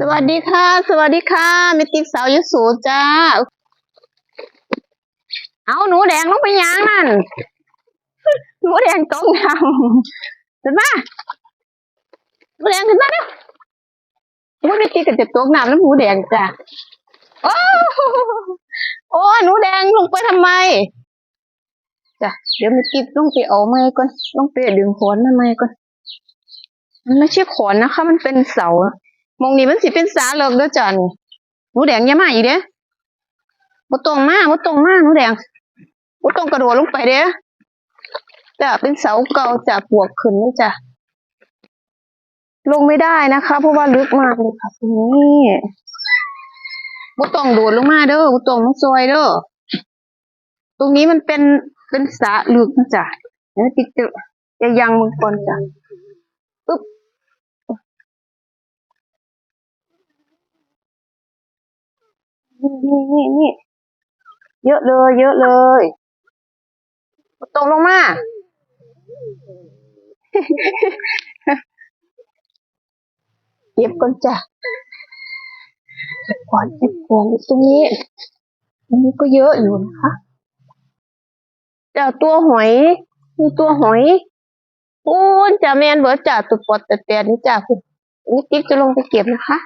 สวัสดีค่ะ สวัสดีค่ะเมติสาวยโสูจ้า เอาหนูแดงลงไปยางนั่น หนูแดงตรงยางขึ้นมาหนูแดงขึ้นมาเด้อหนูเมติกก็จะตกน้ำแล้วหนูแดงจ้ะโอ้โอ้หนูแดงลงไปทำไมจ้ะเดี๋ยวเมติกลงไปเอาไม้ก่อนลงไปดึงขอนมาไม้ก่อนมันไม่ใช่ขอนนะคะ มันเป็นเสา มองนี่มันสิเป็นสาเลิกเด้อจ้ะนี่หนูแดงอย่ามาอีกเด้อบ่ตรงมาบ่ตรงมาหนูแดงบ่ตรงกระโดดลงไปเด้อจะเป็นเสาเก่าจะปวกขึ้นเลยจ้ะลงไม่ได้นะคะ เพราะว่าลึกมากเลยค่ะตรงนี้บ่ต้องโดดลงมาเด้อบ่ต้องมาซอยเด้อตรงนี้มันเป็นเป็นสระลึกนะจ้ะเดี๋ยวติดจะยังมึงก่อนจ้ะปึ๊บ นี่นี่นี่นี่เยอะเลย เยอะเลยตกลงมา เก็บก่อนจ้ะเก็บก่อนเก็บก่อนตรงนี้ตรงนี้ก็เยอะอยู่นะคะจ้ะตัวหอยมีตัวหอยปูนจ้ะแมนเบิร์จ้ะตัวปอดแต่แต่นี่จ้ะคุณนี่ติ๊กจะลงไปเก็บนะคะ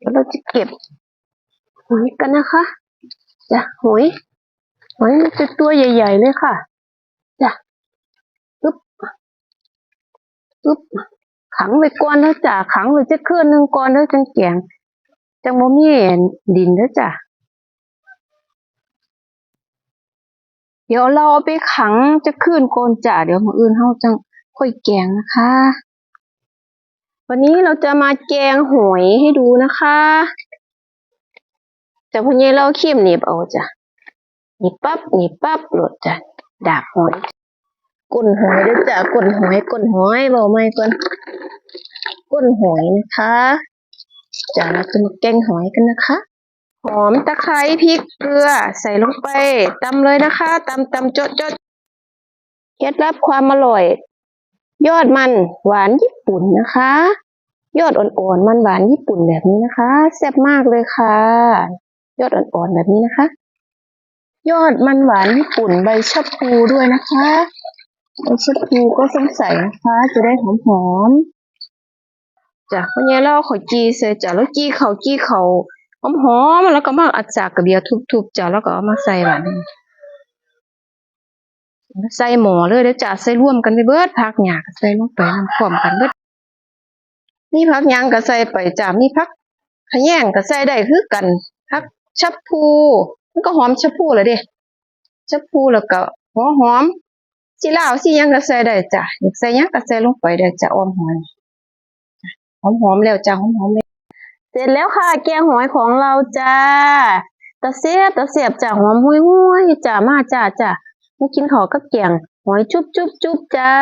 เดี๋ยวเราจะเก็บหอยกันนะคะจ้ะหอยหอยมันจะตัวใหญ่ ๆ เลยค่ะจ้ะปึ๊บปึ๊บขังไว้ก่อนแล้วจ้ะขังไว้จะคืนหนึ่งก่อนแล้วจังแกงจังโมมีดินแล้วจ้ะเดี๋ยวเราเอาไปขังจะคืนกอนจ้ะเดี๋ยวมืออื่นเฮาจังค่อยแกงนะคะ วันนี้เราจะมาแกงหอยให้ดูนะคะแต่พอนี้เราเขียมหนีบเอาจ้ะหนีบปั๊บหนีบปั๊บโหลดจ้ะดาบหอยก้นหอยด้วยจ้ะก้นหอยก้นหอยเบาไม่ก่อนก้นหอยนะคะจะเราจะมาแกงหอยกันนะคะหอมตะไคร้พริกเกลือใส่ลงไปตำเลยนะคะตำตำจดจดเคล็ดลับความอร่อย ยอดมันหวานญี่ปุ่นนะคะ ยอดอ่อนๆมันหวานญี่ปุ่นแบบนี้นะคะแซ่บมากเลยค่ะ ยอดอ่อนๆแบบนี้นะคะ ยอดมันหวานญี่ปุ่นใบชะพูด้วยนะคะใบชะพูก็ต้องใส่นะคะ จะได้หอมๆจ้ะวันนี้เราขอจีเสร็จจ้ะแล้วจีเขาจีเขาหอมๆแล้วก็มาอัดจากกระเบียทุบๆจ้ะแล้วก็เอามาใส่หวาน ใส่หม้อเลยเดี๋ยวจะใส่ร่วมกันไปเบิดผักหยาก็ใส่ลงไปน้ำพร้อมกันเบิดมีผักยังก็ใส่ไปจ้ะมีผักขแยงก็ใส่ได้คือกันผักชะพูมันก็หอมชะพูเลยเด้ชะพูแล้วก็หัวหอมสิลาวสิยังก็ใส่ได้จ้ะอยากใส่ยังก็ใส่ลงไปได้จ้ะอ้อมหอยหอมหอมแล้วจ้ะหอมหอมๆแล้วเสร็จแล้วค่ะ แกงหอยของเราจ้าตะเสียบตะเสียบจ้ะหอมหุยหุยจ้ะมาจ้าจ้ะ มากินข้าวกับแกงหอยจุ๊บจุ๊บจุ๊บจ้า